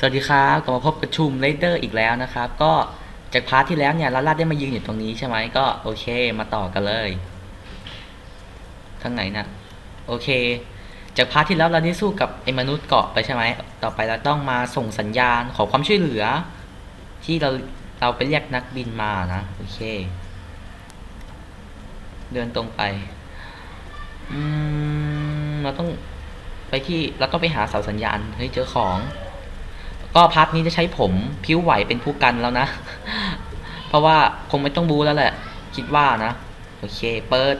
สวัสดีครับกลับมาพบกับชุมเลเดอร์อีกแล้วนะครับ ก็จากพาร์ทที่แล้วเนี่ยลาลาได้มายืนอยู่ตรงนี้ใช่ไหมก็โอเคมาต่อกันเลยทางไหนนะโอเค จากพาร์ทที่แล้วเราได้สู้กับไอ้มนุษย์เกาะไปใช่ไหมต่อไปเราต้องมาส่งสัญญาณขอความช่วยเหลือ ที่เราเราไปเรียกนักบินมานะโอเค เดินตรงไปอืมเราต้องไปที่เราต้องไปหาเสาสัญญาณเฮ้ยเจอของ ก็พาร์ทนี้จะใช้ผมผิวไหวเป็นผู้กันแล้วนะ เพราะว่าคงไม่ต้องบูแล้วแหละ คิดว่านะ โอเคเปิด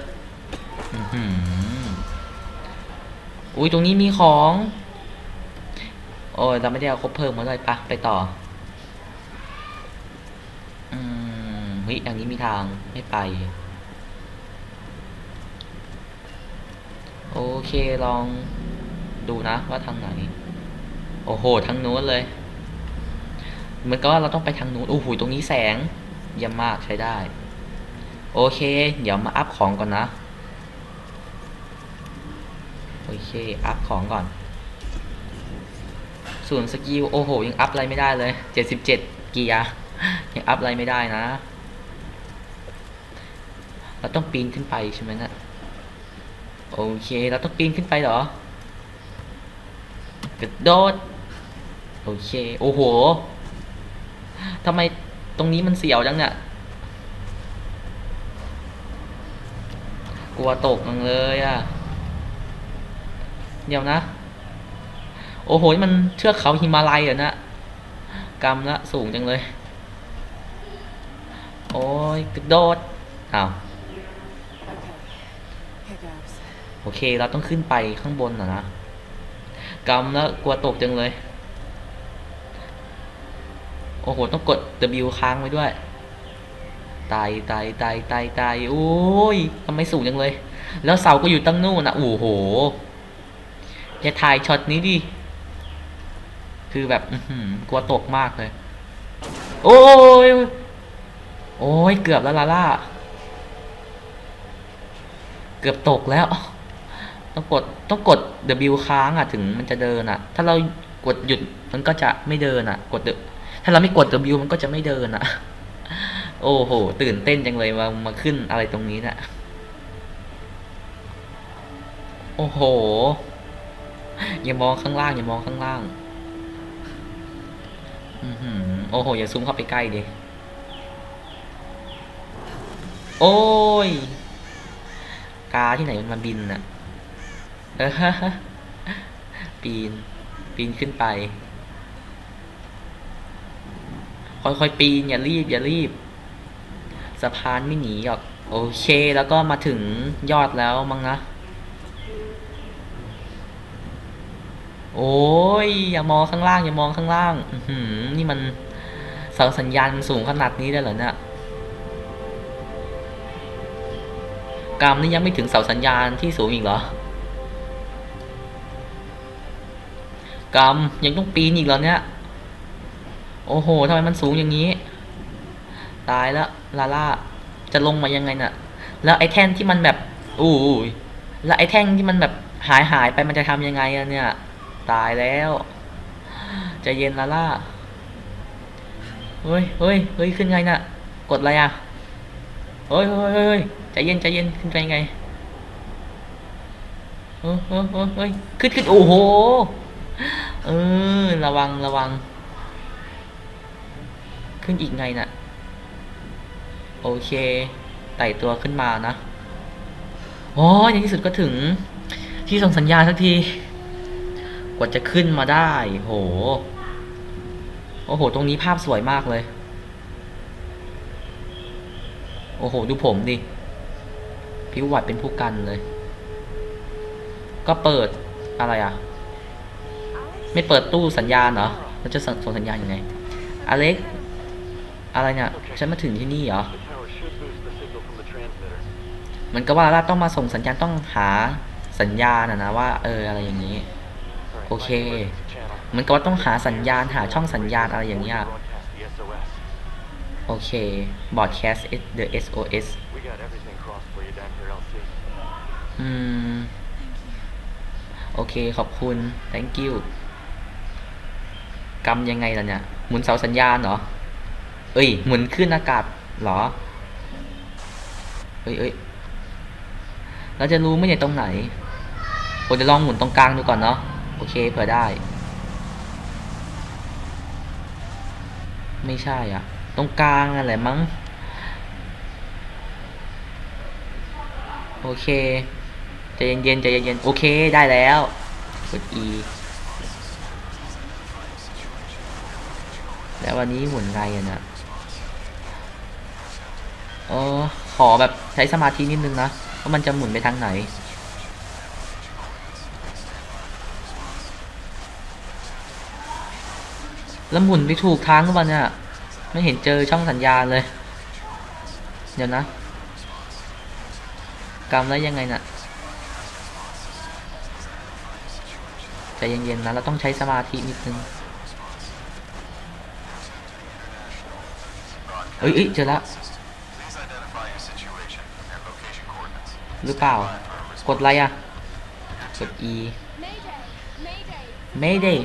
อุ้ยตรงนี้มีของ โอ้ยเราไม่ได้เอาครบเพิ่มมาเลยปะไปต่อ อืมเฮ้ยอันนี้มีทางไม่ไป โอเคลองดูนะว่าทางไหน โอ้โหทางนู้นเลย เหมือนกับว่าเราต้องไปทางนู้นโอ้โหตรงนี้แสงเยี่ยมมากใช้ได้ โอเค เดี๋ยวมาอัพของก่อนนะ โอเค อัพของก่อนส่วนสกิลโอ้โห ยังอัพอะไรไม่ได้เลย 77 เกียร์ยังอัพอะไรไม่ได้นะ เราต้องปีนขึ้นไปใช่ไหมนะโอเคเราต้องปีนขึ้นไปเหรอกระโดด โอเค โอ้โห ทำไมตรงนี้มันเสียวจังเนี่ย กลัวตกจังเลยอะ่ะ เดี๋ยวนะ โอ้โห มันเทือกเขาหิมาลัยเหรอนะกำละสูงจังเลย โอ้ยกระโดดอ้าวโอเค เราต้องขึ้นไปข้างบนนะนะกำแล้วกลัวตกจังเลย อ้โห ต้องกด W ค้างไว้ด้วย ตายตายตายตายตายโอ้ยทำไมสูงจังเลย แล้วเสาก็อยู่ตั้งนู่นนะโอ้โห อย่าถ่ายช็อตนี้ดิ คือแบบอืกลัวตกมากเลย โอ้ย โอ้ย เกือบแล้วลาล่า เกือบตกแล้ว ต้องกด ต้องกด W ค้างอะ ถึงมันจะเดินอะ ถ้าเรากดหยุดมันก็จะไม่เดินอะ กด W ถ้าเราไม่กด W มันก็จะไม่เดินอะ โอ้โห ตื่นเต้นจังเลยมามาขึ้นอะไรตรงนี้น่ะ โอ้โห อย่ามองข้างล่าง อย่ามองข้างล่างอือหือโอ้โห อย่าซูมเข้าไปใกล้ดิ โอ้ย กาที่ไหนมันมาบินน่ะ ปีน ปีนขึ้นไป ค่อยๆปีนอย่ารีบอย่ารีบสะพานไม่หนีหรอกโอเค แล้วก็มาถึงยอดแล้วมั้งนะ โอ้ยอย่ามองข้างล่าง อย่ามองข้างล่างอืนี่มันเสาสัญญาณสูงขนาดนี้ได้เหรอเนี่ยกรรมนี่ยังไม่ถึงเสาสัญญาณที่สูงอีกเหรอกรรมยังต้องปีนอีกเหรอเนี่ย โอ้โหทำไมมันสูงอย่างนี้ ตายแล้วลาล่าจะลงมายังไงน่ะ แล้วไอ้แท่นที่มันแบบอู้ยแล้วไอ้แท่งที่มันแบบหายหายไปมันจะทำยังไงอะเนี่ย ตายแล้วจะเย็นลาล่าเฮ้ยเฮ้ยเฮ้ยขึ้นไงน่ะ กดอะไรอะเฮ้ยเฮ้ยเฮ้ยใจเย็นใจเย็นขึ้นไปยังไงเฮ้ยเฮ้ยเฮ้ยขึ้นขึ้นโอ้โหเออระวังระวัง ขึ้นอีกไงน่ะ โอเค ไต่ตัวขึ้นมานะโอ้ยในที่สุดก็ถึง ที่ส่งสัญญาณสักที กว่าจะขึ้นมาได้ โห โอ้โห ตรงนี้ภาพสวยมากเลย โอ้โห ดูผมดิผิววัดเป็นผู้กันเลย ก็เปิดอะไรอะ ไม่เปิดตู้สัญญาณเหรอเราจะส่งสัญญาณยังไงอเล็ก อะไรเนี่ยฉันมาถึงที่นี่เหรอ The tower should boost the signal from the transmitter. เหมือนกับว่าเราต้องมาส่งสัญญาณต้องหาสัญญาณนะนะว่าเอออะไรอย่างนี้ Alright, Okay. my emergency channel. เหมือนกับว่าต้องหาสัญญาณหาช่องสัญญาณอะไรอย่างเงี้ย Broadcast the SOS. โอเค broadcast the SOS We got everything crossed for you down here, LC. อืม โอเค ขอบคุณ thank you กำยังไงล่ะเนี่ย หมุนเสาสัญญาณเหรอ เอ้ยหมุนขึ้นอากาศเหรอเอ้ยเอ้ยเราจะรู้ไหมเนี่ยตรงไหนผมจะลองหมุนตรงกลางดูก่อนเนาะโอเคเผื่อได้ ไม่ใช่อะ ตรงกลางอะไรมั้งโอเคใจเย็นๆใจเย็นๆโอเคได้แล้วกด E แล้ววันนี้หมุนไงอะเนี่ย เออขอแบบใช้สมาธินิดนึงนะว่ามันจะหมุนไปทางไหน แล้วหมุนไปถูกทางหรือเปล่าเนี่ยไม่เห็นเจอช่องสัญญาณเลย เดี๋ยวนะกำแล้วยังไงน่ะใจเย็นๆนะเราต้องใช้สมาธินิดนึงเอ้ยเอ้ยเจอแล้ว หรือเปล่า กดอะไรอะ กด E Mayday! Mayday!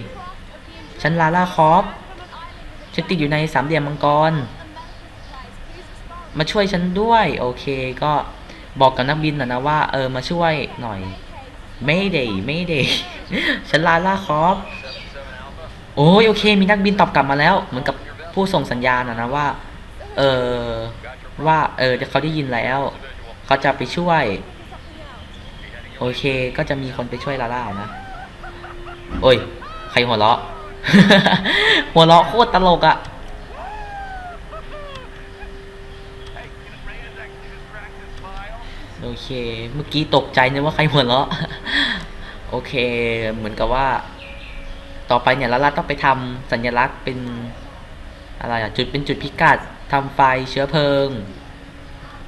ฉันลาล่าคอฟฉันติดอยู่ในสามเหลี่ยมมังกร มาช่วยฉันด้วย โอเคก็บอกกับนักบินนะนะว่า เออ มาช่วยหน่อยไม่เดย์ไม่เดย์ฉันลาล่าคอฟโอ้ยโอเค มีนักบินตอบกลับมาแล้ว เหมือนกับผู้ส่งสัญญาณนะนะว่า เออว่า เออเขาได้ยินแล้ว เขาจะไปช่วย โอเคก็จะมีคนไปช่วยลาล่านะ โอ้ย ใครหัวเราะ หัวเราะโคตรตลกอะโอเค เมื่อกี้ตกใจนึกว่าใครหัวเราะ โอเค เหมือนกับว่า ต่อไปเนี่ยลาล่าต้องไปทำสัญลักษณ์เป็นอะไรอะจุดเป็นจุดพิกัดทำไฟเชื้อเพลิง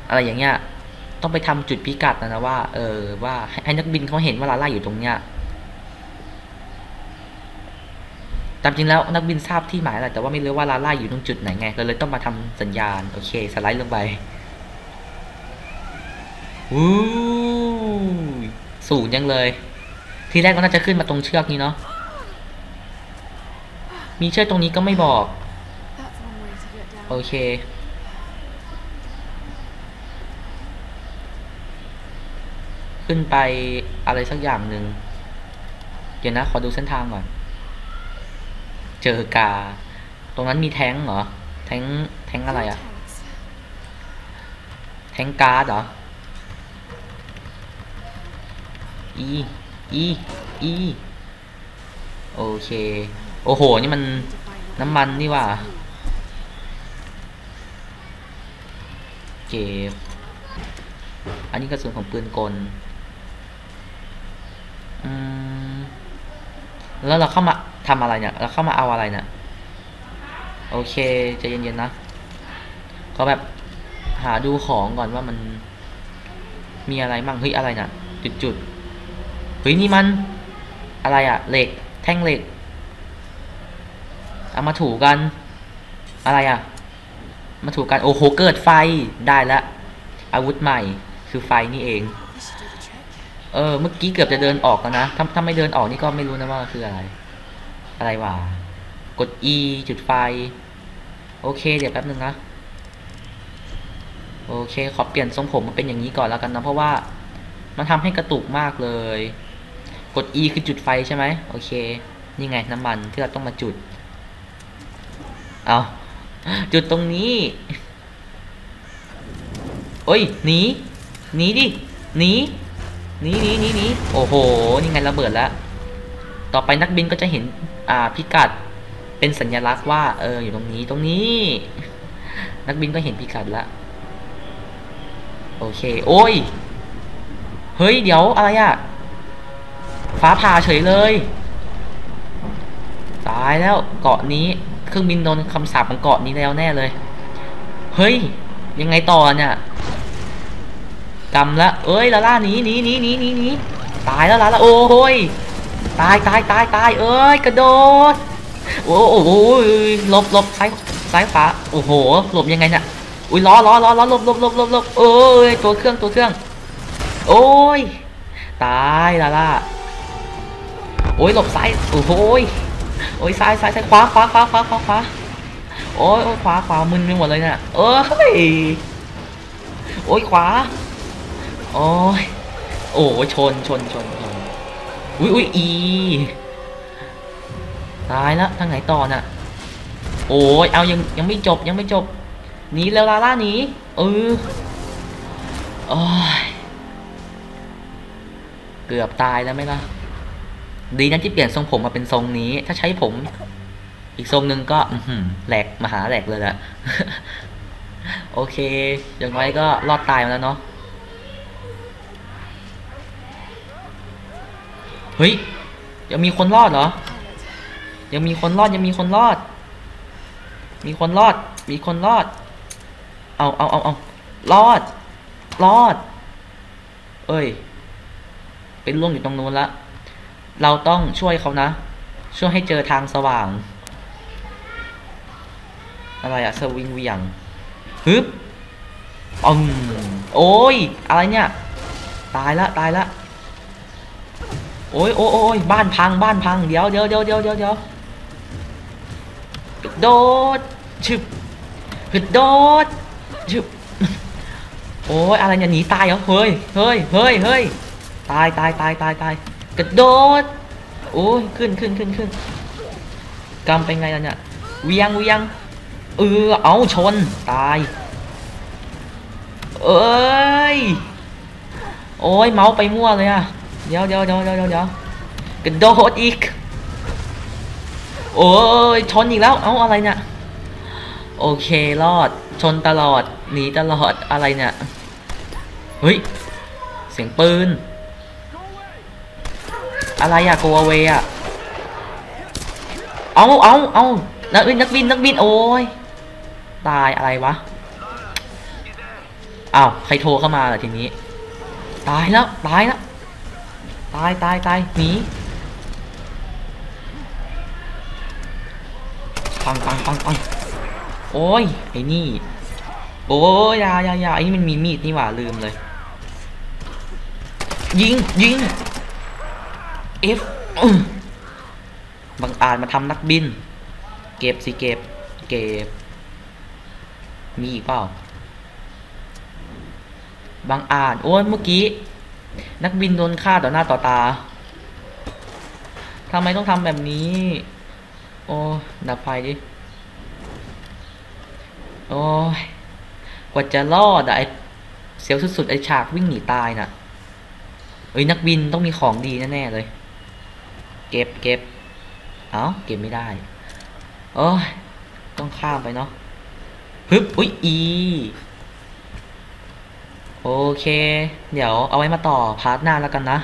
อะไรอย่างเงี้ย ต้องไปทำจุดพิกัดนะนะว่าเออว่าให้ให้นักบินเขาเห็นว่าลาล่าอยู่ตรงเนี้ยตามจริงแล้วนักบินทราบที่หมายแหละแต่ว่าไม่รู้ว่าลาล่าอยู่ตรงจุดไหนไงเราเลยต้องมาทำสัญญาณโอเคสไลด์ลงไปวู้สูงจังเลย ทีแรกก็น่าจะขึ้นมาตรงเชือกนี้เนาะมีเชือกตรงนี้ก็ไม่บอก That's one way to get down. โอเค ขึ้นไปอะไรสักอย่างหนึ่งเดี๋ยวนะ ขอดูเส้นทางก่อน เจอกา ตรงนั้นมีแท้งเหรอ แท้งแท้งอะไรอะแท้งกาเหรอ อี อี อี โอเค โอ้โห นี่มันน้ำมันนี่ว่าเก็บอันนี้กระสุนของปืนกล อืม แล้วเราเข้ามาทำอะไรเนี่ย เราเข้ามาเอาอะไรเนี่ย โอเคใจเย็นๆนะ ก็แบบหาดูของก่อนว่ามันมีอะไรมั่งเฮ้ยอะไรน่ะจุดๆเฮ้ยนี่มันอะไรอะเหล็กแท่งเหล็ก เอามาถูกัน อะไรอะมาถูกันโอ้โหเกิดไฟได้แล้วอาวุธใหม่คือไฟนี่เอง เออ เมื่อกี้เกือบจะเดินออกแล้วนะถ้าถ้าไม่เดินออกนี่ก็ไม่รู้นะว่าคืออะไร อะไรวะ กด E จุดไฟ โอเค เดี๋ยวแป๊บนึงนะ โอเค ขอเปลี่ยนทรงผมมาเป็นอย่างนี้ก่อนแล้วกันนะ เพราะว่ามันทำให้กระตุกมากเลย กด E คือจุดไฟใช่ไหม โอเค นี่ไงน้ำมันที่เราต้องมาจุด เอาจุดตรงนี้ โอ้ย หนี หนีดิ หนี นีหนีหนีหนีโอ้โห นี่ไงระเบิดแล้ว ต่อไปนักบินก็จะเห็นอ่าพิกัดเป็นสัญลักษณ์ว่า เอออยู่ตรงนี้ตรงนี้ นักบินก็เห็นพิกัดละโอเค โอ้ย เฮ้ย เดี๋ยวอะไรอะฟ้าผ่าเฉยเลย ตายแล้วเกาะนี้เครื่องบินโดนคำสาปของเกาะนี้แล้วแน่เลย เฮ้ย ยังไงต่อเนี่ย กำละเอ้ยลาล่าหนีหนีหนีหนีหนีหนีตายแล้วลาล่าโอ้โยตายตายตายตายเอ้ยกระโดดโอ้โหลบลบซ้ายซ้ายขวาโอ้โหหลบยังไงเนี่ยอุ้ยล้อล้อล้อล้อหลบหลบหลบหลบหลบเอ้ยตัวเครื่องตัวเครื่อง โอ้ยตายลาล่าโอ้ยหลบซ้ายโอ้โหยโอ้ยซ้ายซ้ายซ้ายขวาขวาขวาขวาขวาขวาโอ้ยโอ้ยขวาขวามึนไปหมดเลยเนี่ยเอ้ยโอ้ยขวา โอ้ยโอ้ยชนชนชนชนอุ้ยอุ้ยอีตายแล้วทางไหนต่อน่ะ โอ้ยเอายังยังไม่จบยังไม่จบหนีเร็วลาล่าหนีเออโอ้ยเกือบตายแล้วไหมล่ะดีนะที่เปลี่ยนทรงผมมาเป็นทรงนี้ ถ้าใช้ผม อีกทรงหนึ่งก็แหลกมหาแหลกเลยแหละโอเค อย่างน้อยก็รอดตายมาแล้วเนาะ เฮ้ยยังมีคนรอดเหรอ ยังมีคนรอดยังมีคนรอด มีคนรอด มีคนรอด เอาเอาเอาเอารอด รอด เอ้ย เป็นล่วงอยู่ตรงนู้นละ เราต้องช่วยเขานะ ช่วยให้เจอทางสว่าง อะไรอะสวิงเวียงฮึบอืมโอ้ย อะไรเนี่ย ตายละ ตายละ โอ้ยโอ้ยโอ้ยบ้านพังบ้านพังเดี๋ยวเดี๋ยวเดี๋ยวเดี๋ยวเดี๋ยวเดี๋ยวกระโดดชึบกระโดดชึบโอ้ยอะไรเนี่ยหนีตายเหรอเฮ้ยเฮ้ยเฮ้ยเฮ้ยตายตายตายตายตายกระโดดโอ้ยขึ้นขึ้นขึ้นขึ้นกำเป็นไงล่ะเนี่ยเวียงเวียงเออเอาชนตายเอ้ยโอ้ยเมาส์ไปมั่วเลยอะ เดี๋ยวเดี๋ยวเดี๋ยวเดี๋ยวเดี๋ยวเดากระโดดอีก โอ้ยชนอีกแล้ว เอ้าอะไรเนี่ย โอเครอด ชนตลอด หนีตลอด อะไรเนี่ย เฮ้ย เสียงปืน อะไรอะโกเวอะเอาเอาเอานักบินนักบินนักบินโอ้ย ตายอะไรวะอ้าวใครโทรเข้ามาล่ะทีนี้ ตายแล้ว ตายแล้ว ตายตายตายหนีปังปังปังปังโอ้ยไอ้นี่ โอ้ยยายายาไอ้นี่มันมีมีดนี่หว่าลืมเลย ยิงยิง F อื้อบังอาจมาทำนักบิน เก็บสิเก็บ เก็บ มีอีกเปล่าบางอาจโอ้ยเมื่อกี้ นักบินโดนฆ่าต่อหน้าต่อตาทำไมต้องทำแบบนี้ โอ้ดับไฟดิ โอ้ยกว่าจะรอดอะไอเสียวสุดๆ ไอฉากวิ่งหนีตายน่ะ เอ้ยนักบินต้องมีของดีแน่ๆเลย เก็บเก็บ เอ้าเก็บไม่ได้ โอ้ยต้องข้ามไปเนาะ ฮึบ อุ้ยอี โอเค เดี๋ยวเอาไว้มาต่อพาร์ทหน้าแล้วกันนะ